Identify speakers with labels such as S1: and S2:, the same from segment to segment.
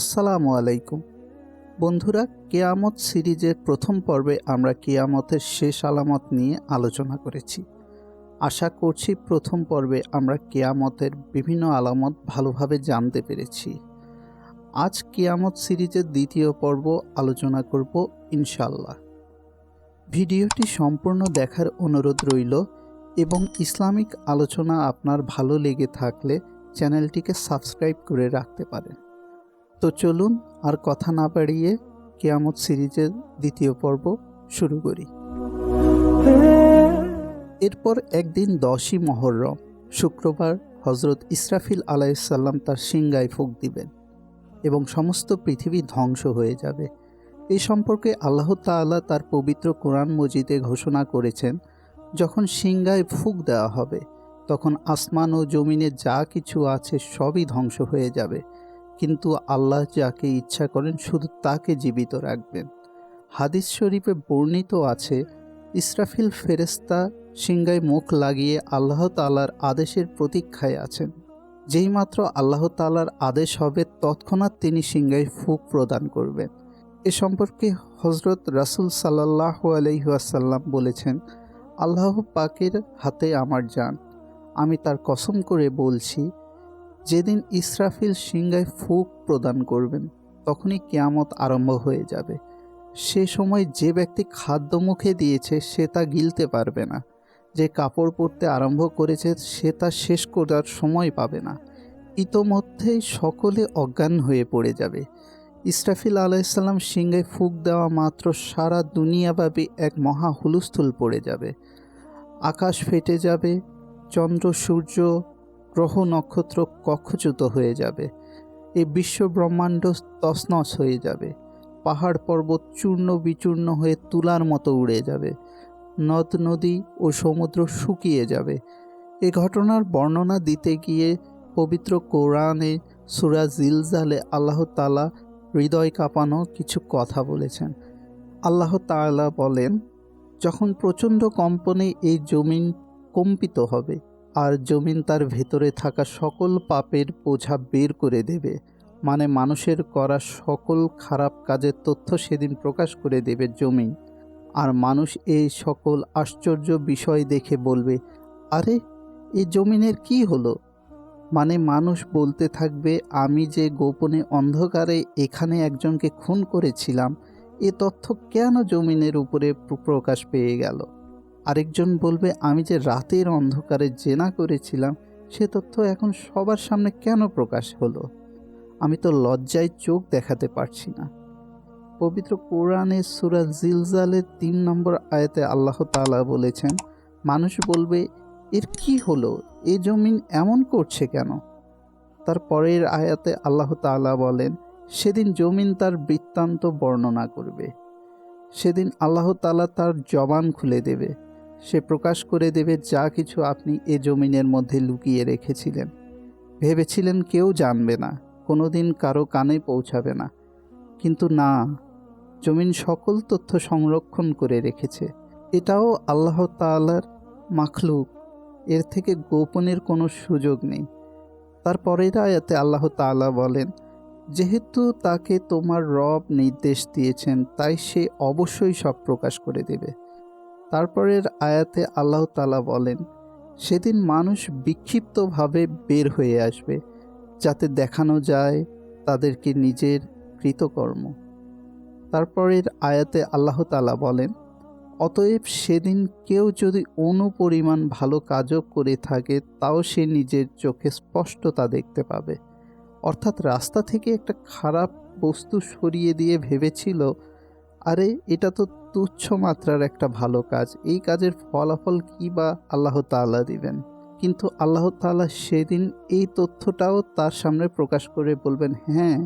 S1: আসসালামু আলাইকুম। বন্ধুরা, কেয়ামত সিরিজের প্রথম পর্বে আমরা কেয়ামতের শেষ আলামত নিয়ে আলোচনা করেছি। আশা করছি প্রথম পর্বে আমরা কেয়ামতের বিভিন্ন আলামত ভালোভাবে জানতে পেরেছি। আজ কেয়ামত সিরিজের দ্বিতীয় পর্ব আলোচনা করব ইনশাল্লাহ ভিডিওটি সম্পূর্ণ দেখার অনুরোধ রইল এবং ইসলামিক আলোচনা আপনার ভালো লেগে থাকলে চ্যানেলটিকে সাবস্ক্রাইব করে রাখতে পারেন। তো চলুন আর কথা না বাড়িয়ে কেয়ামত সিরিজের দ্বিতীয় পর্ব শুরু করি। এরপর একদিন দশই মহরম, শুক্রবার হজরত ইসরাফিল আলাইসাল্লাম তার সিংগায় ফুক দিবেন এবং সমস্ত পৃথিবী ধ্বংস হয়ে যাবে। এই সম্পর্কে আল্লাহ তাআলা তার পবিত্র কোরআন মজিদে ঘোষণা করেছেন, যখন সিংগায় ফুক দেওয়া হবে, তখন আসমান ও জমিনে যা কিছু আছে সবই ধ্বংস হয়ে যাবে। কিন্তু আল্লাহ যাকে ইচ্ছা করেন শুধু তাকে জীবিত রাখবেন। হাদিস শরীফে বর্ণিত আছে, ইসরাফিল ফেরেস্তা সিংগায় মুখ লাগিয়ে আল্লাহ তালার আদেশের প্রতীক্ষায় আছেন। যেইমাত্র আল্লাহ তালার আদেশ হবে, তৎক্ষণাৎ তিনি সিংগায় ফুক প্রদান করবেন। এ সম্পর্কে হজরত রাসুল সাল্লাহ আলহিহাসাল্লাম বলেছেন, আল্লাহ পাকের হাতে আমার যান। আমি তার কসম করে বলছি যেদিন ইসরাফিল সিংগায় ফুক প্রদান করবেন, তখনই কেয়ামত আরম্ভ হয়ে যাবে। সে সময় যে ব্যক্তি খাদ্য মুখে দিয়েছে, সে তা গিলতে পারবে না। যে কাপড় পরতে আরম্ভ করেছে, সে তা শেষ করার সময় পাবে না। ইতোমধ্যেই সকলে অজ্ঞান হয়ে পড়ে যাবে। ইসরাফিল আলাইসাল্লাম সিংহে ফুক দেওয়া মাত্র সারা দুনিয়াব্যাপী এক মহা হুলস্থুল পড়ে যাবে। আকাশ ফেটে যাবে, চন্দ্র, সূর্য গ্রহ নক্ষত্র কক্ষচ্যুত হয়ে যাবে। এই বিশ্ব ব্রহ্মাণ্ড তছনছ হয়ে যাবে। পাহাড় পর্বত চূর্ণ বিচূর্ণ হয়ে তুলার মতো উড়ে যাবে। নদ, নদী ও সমুদ্র শুকিয়ে যাবে। এ ঘটনার বর্ণনা দিতে গিয়ে পবিত্র কোরআনে সুরা জিলজালে আল্লাহ তালা হৃদয় কাঁপানো কিছু কথা বলেছেন। আল্লাহ তাআলা বলেন, যখন প্রচণ্ড কম্পনে এই জমিন কম্পিত হবে আর জমিন তার ভেতরে থাকা সকল পাপের বোঝা বের করে দেবে। মানে মানুষের করা সকল খারাপ কাজের তথ্য সেদিন প্রকাশ করে দেবে জমিন। আর মানুষ এই সকল আশ্চর্য বিষয় দেখে বলবে, আরে এই জমিনের কি হলো? মানে মানুষ বলতে থাকবে, আমি যে গোপনে অন্ধকারে এখানে একজনকে খুন করেছিলাম, এ তথ্য কেন জমিনের উপরে প্রকাশ পেয়ে গেল? আরেকজন বলবে, আমি যে রাতের অন্ধকারে জেনা করেছিলাম, সে তথ্য এখন সবার সামনে কেন প্রকাশ হলো? আমি তো লজ্জায় চোখ দেখাতে পারছি না। পবিত্র কোরআনে সুরা জিলজালের তিন নম্বর আয়াতে আল্লাহ তালা বলেছেন, মানুষ বলবে, এর কি হলো? এ জমিন এমন করছে কেন? তার পরের আয়াতে আল্লাহ তালা বলেন, সেদিন জমিন তার বৃত্তান্ত বর্ণনা করবে। সেদিন আল্লাহ তালা তার জবান খুলে দেবে। সে প্রকাশ করে দেবে যা কিছু আপনি এ জমিনের মধ্যে লুকিয়ে রেখেছিলেন। ভেবেছিলেন কেউ জানবে না কোনো দিন কারও কানে পৌঁছাবে না। কিন্তু না, জমিন সকল তথ্য সংরক্ষণ করে রেখেছে। এটাও আল্লাহ তালার মাখলুক, এর থেকে গোপনের কোনো সুযোগ নেই। তারপরের আয়াতে আল্লাহ তাআলা বলেন, যেহেতু তাকে তোমার রব নির্দেশ দিয়েছেন, তাই সে অবশ্যই সব প্রকাশ করে দেবে। তারপরের আয়াতে আল্লাহ তালা বলেন, সেদিন মানুষ বিক্ষিপ্তভাবে বের হয়ে আসবে, যাতে দেখানো যায় তাদেরকে নিজের কৃতকর্ম। তারপরের আয়াতে আল্লাহ তালা বলেন, অতএব সেদিন কেউ যদি অনুপরিমাণ ভালো কাজও করে থাকে, তাও সে নিজের চোখে স্পষ্টতা দেখতে পাবে। অর্থাৎ রাস্তা থেকে একটা খারাপ বস্তু সরিয়ে দিয়ে ভেবেছিল আরে, এটা তো তুচ্ছ মাত্রার একটা ভালো কাজ। এই কাজের ফলাফল কী বা আল্লাহ তাল্লাহ দিবেন? কিন্তু আল্লাহ তাল্লাহ সেদিন এই তথ্যটাও তার সামনে প্রকাশ করে বলবেন হ্যাঁ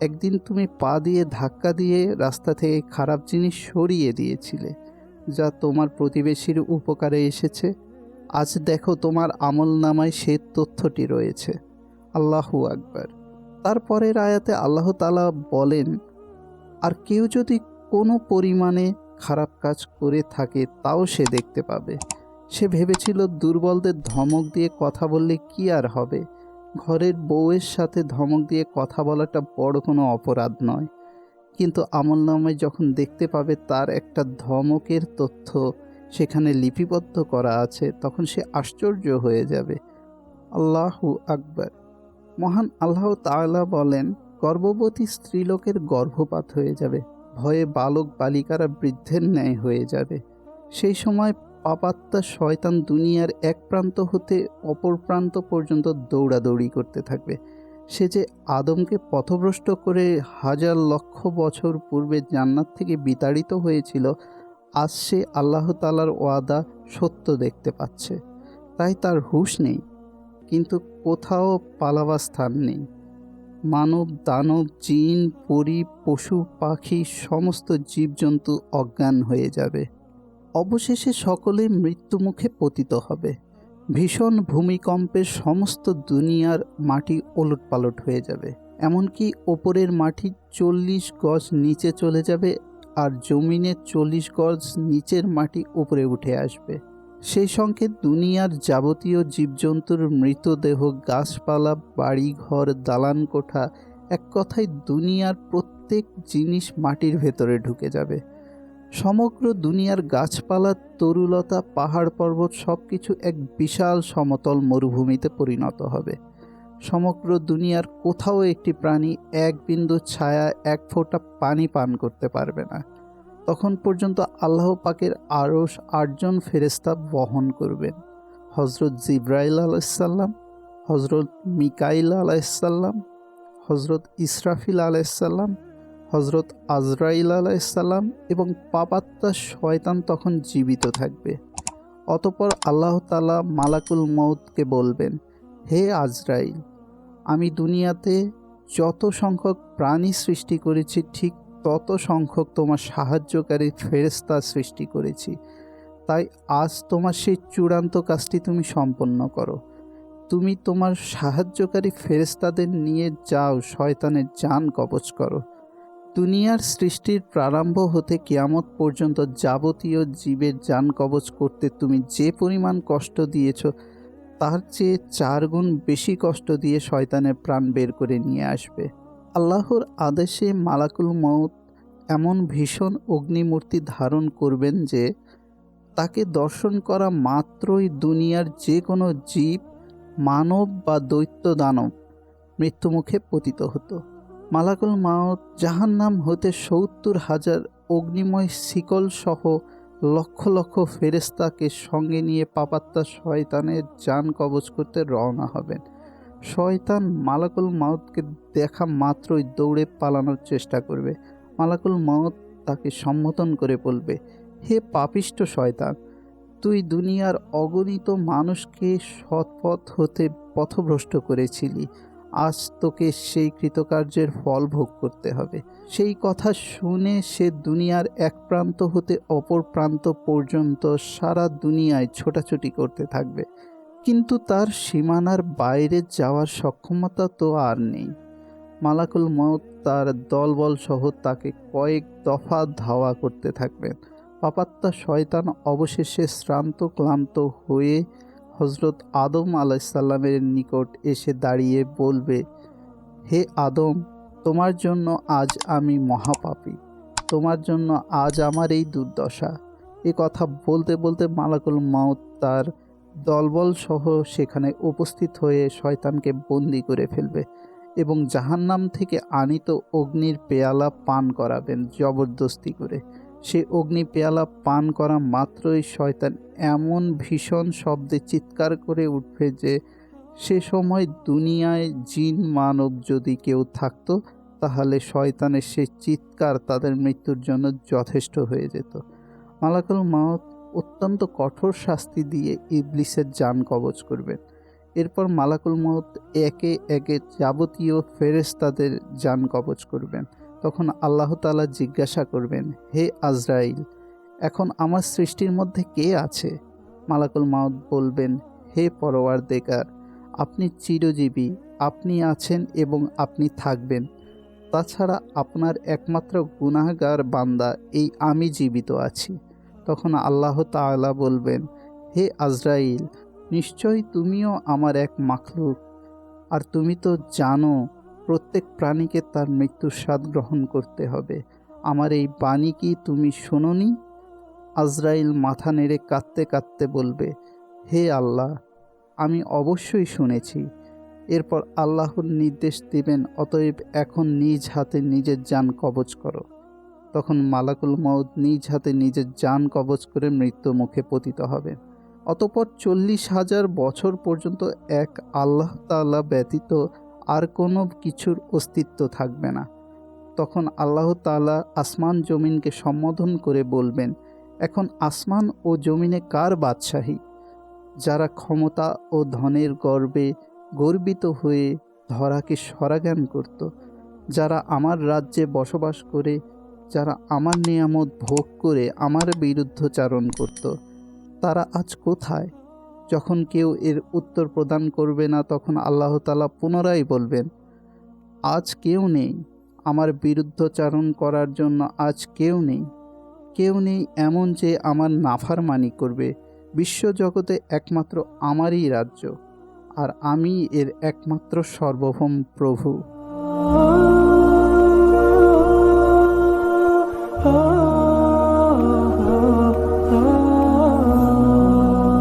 S1: একদিন তুমি পা দিয়ে ধাক্কা দিয়ে রাস্তা থেকে খারাপ জিনিস সরিয়ে দিয়েছিলে, যা তোমার প্রতিবেশীর উপকারে এসেছে। আজ দেখো তোমার আমল নামায় সে তথ্যটি রয়েছে। আল্লাহু আকবার। তারপরের আয়াতে আল্লাহ তালা বলেন আর কেউ যদি কোনো পরিমাণে খারাপ কাজ করে থাকে, তাও সে দেখতে পাবে। সে ভেবেছিল দুর্বলদের ধমক দিয়ে কথা বললে কি আর হবে। ঘরের বউয়ের সাথে ধমক দিয়ে কথা বলাটা বড় কোনো অপরাধ নয়। কিন্তু আমলনামায় যখন দেখতে পাবে তার একটা ধমকের তথ্য সেখানে লিপিবদ্ধ করা আছে, তখন সে আশ্চর্য হয়ে যাবে। আল্লাহু আকবার। মহান আল্লাহ তাআলা বলেন গর্ভবতী স্ত্রীলোকের গর্ভপাত হয়ে যাবে। ভয়ে বালক বালিকারা বৃদ্ধের ন্যায় হয়ে যাবে। সেই সময় পাপাত্মা শয়তান দুনিয়ার এক প্রান্ত হতে অপর প্রান্ত পর্যন্ত দৌড়াদৌড়ি করতে থাকবে। সে যে আদমকে পথভ্রষ্ট করে হাজার লক্ষ বছর পূর্বে জান্নাত থেকে বিতাড়িত হয়েছিল, আজ সে আল্লাহ তালার ওয়াদা সত্য দেখতে পাচ্ছে। তাই তার হুঁশ নেই, কিন্তু কোথাও পালাবার স্থান নেই। মানব, দানব, জিন, পরি, পশু, পাখি, সমস্ত জীবজন্তু অজ্ঞান হয়ে যাবে। অবশেষে সকলে মৃত্যুমুখে পতিত হবে। ভীষণ ভূমিকম্পে সমস্ত দুনিয়ার মাটি ওলটপালট হয়ে যাবে। এমনকি ওপরের মাটি চল্লিশ গজ নিচে চলে যাবে আর জমিনে চল্লিশ গজ নিচের মাটি উপরে উঠে আসবে। সেই সঙ্গে দুনিয়ার যাবতীয় জীবজন্তুর মৃতদেহ, গাছপালা, বাড়িঘর দালান কোঠা এক কথায় দুনিয়ার প্রত্যেক জিনিস মাটির ভেতরে ঢুকে যাবে। সমগ্র দুনিয়ার গাছপালা, তরুলতা, পাহাড় পর্বত সব কিছু এক বিশাল সমতল মরুভূমিতে পরিণত হবে। সমগ্র দুনিয়ার কোথাও একটি প্রাণী এক বিন্দু ছায়া, এক ফোঁটা পানি পান করতে পারবে না। তখন পর্যন্ত আল্লাহ পাকের আরস আটজন ফেরেস্তা বহন করবেন। হজরত জিব্রাইল আলাইসাল্লাম হজরত মিকাইল আলাইসাল্লাম হজরত ইসরাফিল আলাইসাল্লাম হজরত আজরাইল আলাইসাল্লাম এবং পাপাত্তা শয়তান তখন জীবিত থাকবে। অতপর আল্লাহ তালা মালাকুল মৌতকে বলবেন, হে আজরাইল, আমি দুনিয়াতে যত সংখ্যক প্রাণী সৃষ্টি করেছি ঠিক তত সংখ্যক তোমার সাহায্যকারী ফেরেস্তা সৃষ্টি করেছি। তাই আজ তোমার সেই চূড়ান্ত কাজটি তুমি সম্পন্ন করো। তুমি তোমার সাহায্যকারী ফেরেস্তাদের নিয়ে যাও, শয়তানের যান কবচ করো। দুনিয়ার সৃষ্টির প্রারম্ভ হতে কিয়ামত পর্যন্ত যাবতীয় জীবের যান কবচ করতে তুমি যে পরিমাণ কষ্ট দিয়েছ, তার চেয়ে চার গুণ বেশি কষ্ট দিয়ে শয়তানের প্রাণ বের করে নিয়ে আসবে। আল্লাহর আদেশে মালাকুল মৌত এমন ভীষণ অগ্নিমূর্তি ধারণ করবেন যে তাকে দর্শন করা মাত্রই দুনিয়ার যে কোনো জীব, মানব বা দৈত্য দানব মৃত্যুমুখে পতিত হতো। মালাকুল মাউত জাহান্নাম হতে সত্তর হাজার অগ্নিময় শিকল সহ লক্ষ লক্ষ ফেরেস্তাকে সঙ্গে নিয়ে পাপাত্তা শয়তানের যান কবচ করতে রওনা হবেন। শয়তান মালাকুল মাউতকে দেখা মাত্রই দৌড়ে পালানোর চেষ্টা করবে। মালাকুল মাউত তাকে সম্বোধন করে বলবে, হে পাপিষ্ট শয়তান, তুই দুনিয়ার অগণিত মানুষকে সৎপথ হতে পথভ্রষ্ট করেছিলি। আজ তোকে সেই কৃতকার্যের ফল ভোগ করতে হবে। সেই কথা শুনে সে দুনিয়ার এক প্রান্ত হতে অপর প্রান্ত পর্যন্ত সারা দুনিয়ায় ছোটাছুটি করতে থাকবে। কিন্তু তার সীমানার বাইরে যাওয়ার সক্ষমতা তো আর নেই। মালাকুল মত তার দলবল সহ তাকে কয়েক দফা ধাওয়া করতে থাকবেন পাপাত্তা শয়তান অবশেষে শ্রান্ত ক্লান্ত হয়ে হজরত আদম আলাইসাল্লামের নিকট এসে দাঁড়িয়ে বলবে, হে আদম, তোমার জন্য আজ আমি মহাপাপী। তোমার জন্য আজ আমার এই দুর্দশা। এ কথা বলতে বলতে মালাকুল মাউত তার দলবল সহ সেখানে উপস্থিত হয়ে শয়তানকে বন্দি করে ফেলবে এবং জাহান্নাম থেকে আনিত অগ্নির পেয়ালা পান করাবেন জবরদস্তি করে। সে অগ্নি পেয়ালা পান করা মাত্রই শয়তান এমন ভীষণ শব্দে চিৎকার করে উঠবে যে, সে সময় দুনিয়ায় জিন মানব যদি কেউ থাকতো, তাহলে শয়তানের সে চিৎকার তাদের মৃত্যুর জন্য যথেষ্ট হয়ে যেত। মালাকুল মাউত অত্যন্ত কঠোর শাস্তি দিয়ে ইবলিসের যান কবচ করবেন। এরপর মালাকুল মত একে একে যাবতীয় ফেরেস্তাদের যান কবচ করবেন। তখন আল্লাহ তালা জিজ্ঞাসা করবেন, হে আজরাইল, এখন আমার সৃষ্টির মধ্যে কে আছে? মালাকুল মাউদ বলবেন, হে পরোয়ার দেকার আপনি চিরজীবী, আপনি আছেন এবং আপনি থাকবেন। তাছাড়া আপনার একমাত্র গুনাহগার বান্দা, এই আমি জীবিত আছি। তখন আল্লাহ তাআলা বলবেন, হে আজরাইল নিশ্চয়ই তুমিও আমার এক মাখলুক। আর তুমি তো জানো, প্রত্যেক প্রাণীকে তার মৃত্যুর স্বাদ গ্রহণ করতে হবে। আমার এই বাণী কি তুমি শোনোনি? আজরাইল মাথা নেড়ে কাঁদতে কাঁদতে বলবে, হে আল্লাহ, আমি অবশ্যই শুনেছি। এরপর আল্লাহর নির্দেশ দিবেন, অতএব এখন নিজ হাতে নিজের যান কবজ করো। তখন মালাকুল মউদ নিজ হাতে নিজের যান কবজ করে মৃত্যু মুখে পতিত হবে। অতপর চল্লিশ হাজার বছর পর্যন্ত এক আল্লাহ তাআলা ব্যতীত আর কোনো কিছুর অস্তিত্ব থাকবে না। তখন আল্লাহ তাআলা আসমান জমিনকে সম্বোধন করে বলবেন, এখন আসমান ও জমিনে কার বাদশাহী? যারা ক্ষমতা ও ধনের গর্বে গর্বিত হয়ে ধরাকে সরাজ্ঞান করত, যারা আমার রাজ্যে বসবাস করে যারা আমার নিয়ামত ভোগ করে আমার বিরুদ্ধচারণ করত, তারা আজ কোথায়? যখন কেউ এর উত্তর প্রদান করবে না, তখন আল্লাহ তালা পুনরায় বলবেন, আজ কেউ নেই। আমার বিরুদ্ধচারণ করার জন্য আজ কেউ নেই। কেউ নেই এমন যে আমার নাফারমানি করবে। বিশ্বজগতে একমাত্র আমারই রাজ্য, আর আমি এর একমাত্র সর্বভৌম প্রভু।